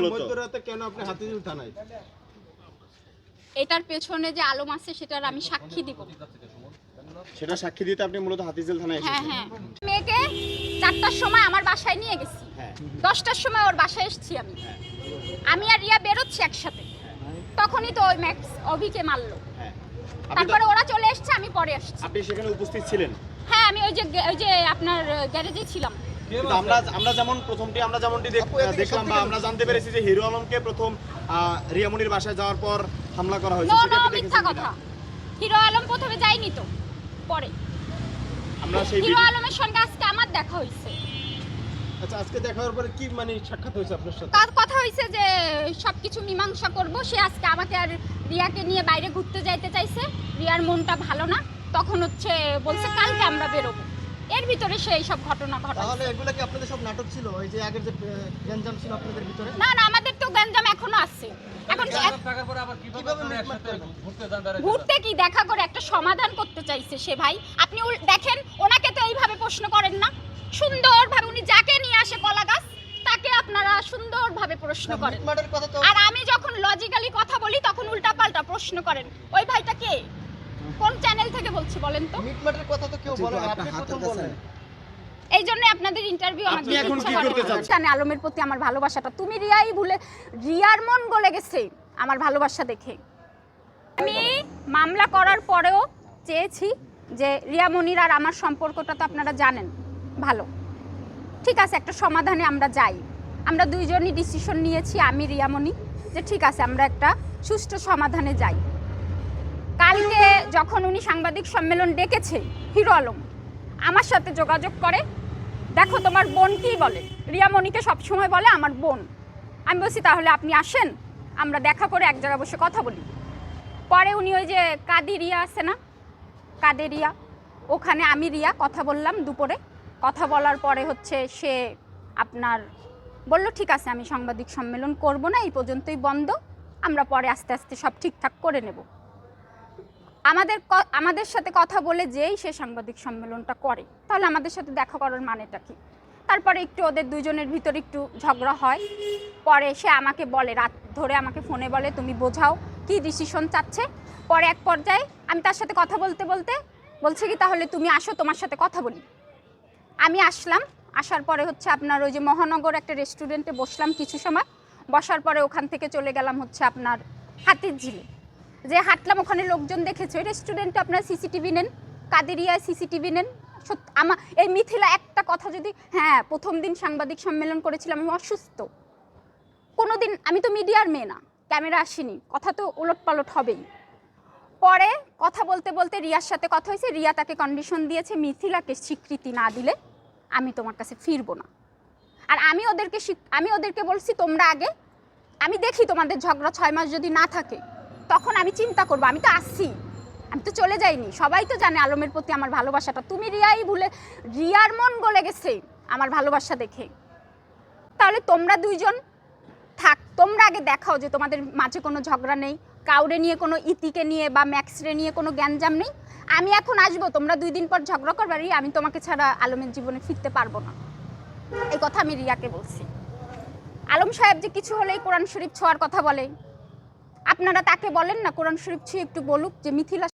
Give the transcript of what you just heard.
মূলত মধ্যরাতে কেন আপনি হাতিঝিল থানায়? এটার পেছনে যে আলম আছে সেটার আমি সাক্ষী দিব। সেটা সাক্ষী দিতে আপনি মূলত হাতিঝিল থানায় হ্যাঁ এসেছেন। হ্যাঁ। মেয়েকে চারটার সময় আমার বাসায় নিয়ে গেছি। হ্যাঁ। দশটার সময় ওর বাসায় এসেছি আমি। আমি আর রিয়া বেরোচ্ছি একসাথে। তখনই তো ওই ম্যাক্স অভিকে মারলো। হ্যাঁ। আপনি তো- তারপরে ওরা চলে এসছে আমি পরে আসছি। আপনি সেখানে উপস্থিত ছিলেন? হ্যাঁ আমি ওই যে ওই যে আপনার গ্যারেজে ছিলাম। আমরা আমরা যেমন প্রথমটি আমরা যেমনটি দেখলাম বা আমরা জানতে পেরেছি যে হিরো আলমকে প্রথম রিয়ামনির বাসায় যাওয়ার পর হামলা করা হয়েছে। নো নো মিথ্যা কথা। হিরো আলম প্রথমে যায়নি তো পরে। আমরা সেই হিরো আলমের সঙ্গে আজকে আমার দেখা হয়েছে। আচ্ছা আজকে দেখা হওয়ার পরে কি মানে সাক্ষাৎ হয়েছে আপনার সাথে? তার কথা হয়েছে যে সবকিছু মীমাংসা করব সে আজকে আমাকে আর রিয়াকে নিয়ে বাইরে ঘুরতে যাইতে চাইছে। রিয়ার মনটা ভালো না তখন হচ্ছে বলছে কালকে আমরা বেরোবো। এর ভিতরে সেই এইসব ঘটনা ঘটায় তাহলে এগুলো কি আপনাদের সব নাটক ছিল? ওই যে আগের যে গ্যাঞ্জাম ছিল আপনাদের ভিতরে? না না আমাদের তো গ্যাঞ্জাম এখনও আছে। এখন যে এক- কীভাবে মিটমাট করে ঘুরতে কি দেখা করে একটা সমাধান করতে চাইছে সে ভাই? আপনি দেখেন ওনাকে তো এইভাবে প্রশ্ন করেন না। সুন্দরভাবে উনি যাকে নিয়ে আসে কলা গাছ তাকে আপনারা সুন্দরভাবে প্রশ্ন করেন। আর আমি যখন লজিক্যালি কথা বলি তখন উল্টাপাল্টা প্রশ্ন করেন। ওই ভাইটা কে? কোন চ্যানেল থেকে বলছি বলেন তো? মিটমাটের কথা তো কেউ বলে না, আপনি প্রথম বলেন। এই জন্য আপনাদের ইন্টারভিউ আমাকে আপনি এখন কি করতে করে। চাচ্ছেন? আলমের প্রতি আমার ভালোবাসাটা। তুমি রিয়াই ভুলে রিয়ার মন গলে গেছে আমার ভালোবাসা দেখে। আমি মামলা করার পরেও চেয়েছি যে রিয়া মনির আর আমার সম্পর্কটা তো আপনারা জানেন ভালো। ঠিক আছে একটা সমাধানে আমরা যাই। আমরা দুইজনই ডিসিশন নিয়েছি আমি রিয়ামণি যে ঠিক আছে আমরা একটা সুষ্ঠু সমাধানে যাই। কালকে যখন উনি সাংবাদিক সম্মেলন ডেকেছে, হিরো আলম, আমার সাথে যোগাযোগ করে, দেখো তোমার বোন কি বলে। রিয়ামণিকে সবসময় বলে, আমার বোন। আমি বলছি, তাহলে আপনি আসেন, আমরা দেখা করে এক জায়গায় বসে কথা বলি। পরে উনি ওই যে কাদিরিয়া আছে না কাদেরিয়া ওখানে আমি রিয়া কথা বললাম দুপুরে। কথা বলার পরে হচ্ছে সে আপনার বলল, ঠিক আছে, আমি সাংবাদিক সম্মেলন করব না, এই পর্যন্তই বন্ধ, আমরা পরে আস্তে আস্তে সব ঠিকঠাক করে নেব। আমাদের আমাদের সাথে কথা বলে যেই সে সাংবাদিক সম্মেলনটা করে, তাহলে আমাদের সাথে দেখা করার মানেটা কি? তারপরে একটু ওদের দুজনের ভিতরে একটু ঝগড়া হয়, পরে সে আমাকে বলে, রাত ধরে আমাকে ফোনে বলে, তুমি বোঝাও কি ডিসিশন চাচ্ছে? পরে এক পর্যায়ে আমি তার সাথে কথা বলতে বলতে বলছে কি, তাহলে তুমি আসো, তোমার সাথে কথা বলি। আমি আসলাম, আসার পরে হচ্ছে আপনার ওই যে মহানগর একটা রেস্টুরেন্টে বসলাম কিছু সময়, বসার পরে ওখান থেকে চলে গেলাম হচ্ছে আপনার হাতির ঝিলে যে হাঁটলাম, ওখানে লোকজন দেখেছে? ওই রেস্টুরেন্টে আপনার সিসিটিভি নেন, কাদেরিয়ায় সিসিটিভি নেন। আমার এই মিথিলা একটা কথা যদি হ্যাঁ প্রথম দিন সাংবাদিক সম্মেলন করেছিলাম, আমি অসুস্থ। কোনো দিন আমি তো মিডিয়ার মেয়ে না, ক্যামেরা আসেনি, কথা তো উলট পালট হবেই। পরে কথা বলতে বলতে রিয়ার সাথে কথা হয়েছে, রিয়া তাকে কন্ডিশন দিয়েছে, মিথিলাকে স্বীকৃতি না দিলে আমি তোমার কাছে ফিরবো না। আর আমি ওদেরকে আমি ওদেরকে বলছি, তোমরা আগে, আমি দেখি তোমাদের ঝগড়া ছয় মাস যদি না থাকে তখন আমি চিন্তা করব, আমি তো আসছি। আমি তো চলে যাইনি। সবাই তো জানে আলমের প্রতি আমার ভালোবাসাটা। তুমি রিয়াই ভুলে, রিয়ার মন গলে গেছে আমার ভালোবাসা দেখে। তাহলে তোমরা দুইজন থাক, তোমরা আগে দেখাও যে তোমাদের মাঝে কোনো ঝগড়া নেই, কাউরে নিয়ে কোনো ইতিকে নিয়ে বা ম্যাক্সরে নিয়ে কোনো জ্ঞানজাম নেই। আমি এখন আসব, তোমরা দুই দিন পর ঝগড়া করবে, রিয়া, আমি তোমাকে ছাড়া আলমের জীবনে ফিরতে পারব না। এই কথা আমি রিয়াকে বলছি। আলম সাহেব যে কিছু হলেই কোরআন শরীফ ছোঁয়ার কথা বলে। আপনারা তাকে বলেন না কোরআন শরীফ ছুঁয়ে একটু বলুক যে মিথিলা